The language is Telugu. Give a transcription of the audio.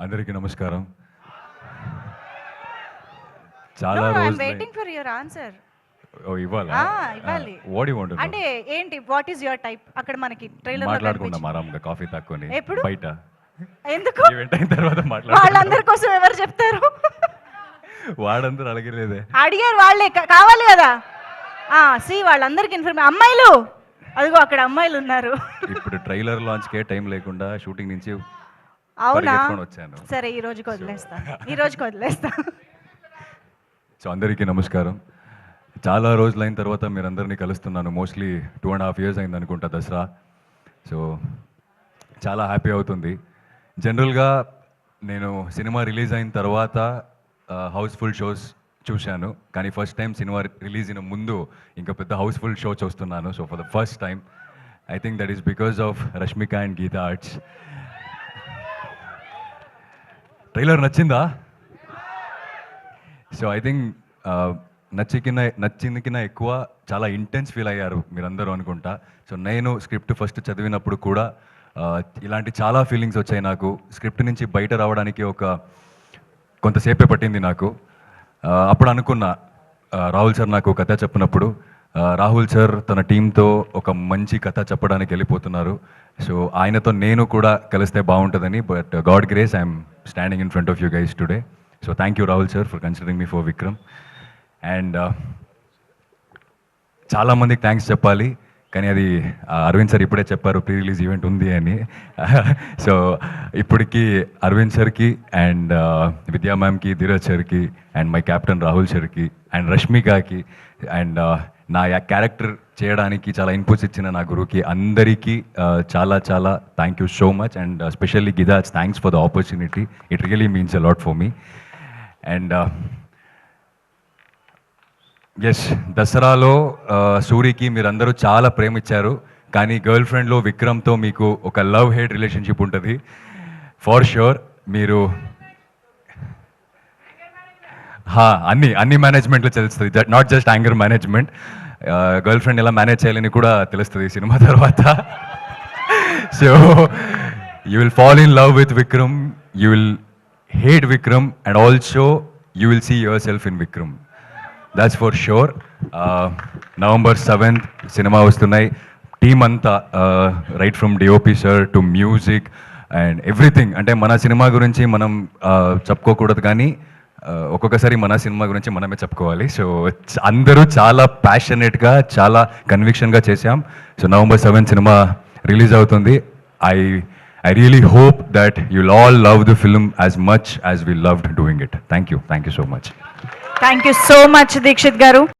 అందరికీ నమస్కారం. చాలా వెయిటింగ్ ఫర్ యువర్ ఆన్సర్ ఓ, ఇవ్వాలా? ఇవ్వాలి. అంటే ఏంటి వాట్ ఈస్ యువర్ టైప్ అక్కడ మనకి ట్రైలర్ మాట్లాడుకుందాం ఆరాంగా కాఫీ తాక్కొని. ఎప్పుడు? బయట. ఎందుకు? ఈవెంట్ అయిన తర్వాత మాట్లాడు వాళ్ళందరి కోసం ఎవరు చెప్తారు? వాడందరూ అడగలేదే. అడిగారు వాళ్ళే కా- కావాలి కదా? ఆ సి వాళ్ళందరికి ఇన్ఫర్మేషన్ అమ్మాయిలు! అదిగో అక్కడ అమ్మాయిలు ఉన్నారు. ఇప్పుడు ట్రైలర్ లాంచ్కే టైం లేకుండా షూటింగ్ నుంచి అవునా? వచ్చాను. సరే ఈ రోజుకి వదిలేస్తా. ఈ రోజుకి వదిలేస్తా. సో అందరికీ నమస్కారం. చాలా రోజులైన తర్వాత మీరు అందరినీ కలుస్తున్నాను mostly two and half years అయింది అనుకుంటా దసరా. సో చాలా హ్యాపీ అవుతుంది. జనరల్గా నేను సినిమా రిలీజ్ అయిన తర్వాత హౌస్ఫుల్ షోస్ చూశాను. కానీ ఫస్ట్ టైం సినిమా రిలీజ్ అయిన ముందు ఇంకా పెద్ద హౌస్ఫుల్ షో చూస్తున్నాను. So for the first time I think that is because of Rashmika and Geetha Arts trailer నచ్చిందా? సో ఐ థింక్ uh, నచ్చికిన నచ్చింది కింద ఎక్కువ చాలా ఇంటెన్స్ ఫీల్ అయ్యారు మీరందరూ అనుకుంటా. సో నేను స్క్రిప్ట్ ఫస్ట్ చదివినప్పుడు కూడా uh, ఇలాంటి చాలా ఫీలింగ్స్ వచ్చాయి నాకు. స్క్రిప్ట్ నుంచి బయట రావడానికి ఒక కొంతసేపే పట్టింది నాకు. Uh, అప్పుడు అనుకున్నా రాహుల్ సార్ నాకు కథ చెప్పినప్పుడు రాహుల్ సార్ తన టీంతో ఒక మంచి కథ చెప్పడానికి వెళ్ళిపోతున్నారు. సో ఆయనతో నేను కూడా కలిస్తే బాగుంటుందని but God grace I'm standing in front of you guys today so thank you Rahul sir for considering me for Vikram and చాలామందికి థ్యాంక్స్ చెప్పాలి కానీ అది అరవింద్ సార్ ఇప్పుడే చెప్పారు ప్రీ రిలీజ్ ఈవెంట్ ఉంది అని. సో ఇప్పటికి అరవింద్ సార్కి అండ్ uh, విద్యా మ్యామ్కి ధీరజ్ సార్కి అండ్ మై కెప్టెన్ రాహుల్ సార్కి అండ్ రష్మికకి అండ్ నా క్యారెక్టర్ చేయడానికి చాలా ఇన్పుట్స్ ఇచ్చిన నా గురువుకి అందరికీ చాలా చాలా thank you so much and specially గిదాజ్ thanks for the opportunity it really means a lot for me and yes దసరాలో సూరికి మీరందరూ చాలా ప్రేమ ఇచ్చారు. కానీ గర్ల్ ఫ్రెండ్లో విక్రమ్తో మీకు ఒక లవ్ హేట్ రిలేషన్షిప్ ఉంటుంది. ఫార్ షూర్ మీరు హా, అన్ని అన్ని మేనేజ్మెంట్లో తెలుస్తుంది. Not just anger management girlfriend ఎలా మేనేజ్ చేయాలని కూడా తెలుస్తుంది ఈ సినిమా తర్వాత. So you will fall in love with Vikram you will hate Vikram and also you will see yourself in Vikram that's for sure November seventh cinema వస్తున్నాయి. టీమ్ అంతా right from DOP sir to music and everything అంటే మన సినిమా గురించి మనం చెప్పుకోకూడదు కానీ ఒక్కొక్కసారి మన సినిమా గురించి మనమే చెప్పుకోవాలి. సో అందరూ చాలా ప్యాషనెట్గా చాలా కన్విక్షన్గా చేశాం. సో నవంబర్ సెవెన్ సినిమా రిలీజ్ అవుతుంది. I I really hope that you'll all love the film as much as we loved doing it thank you thank you so much thank you so much Dikshit గారు.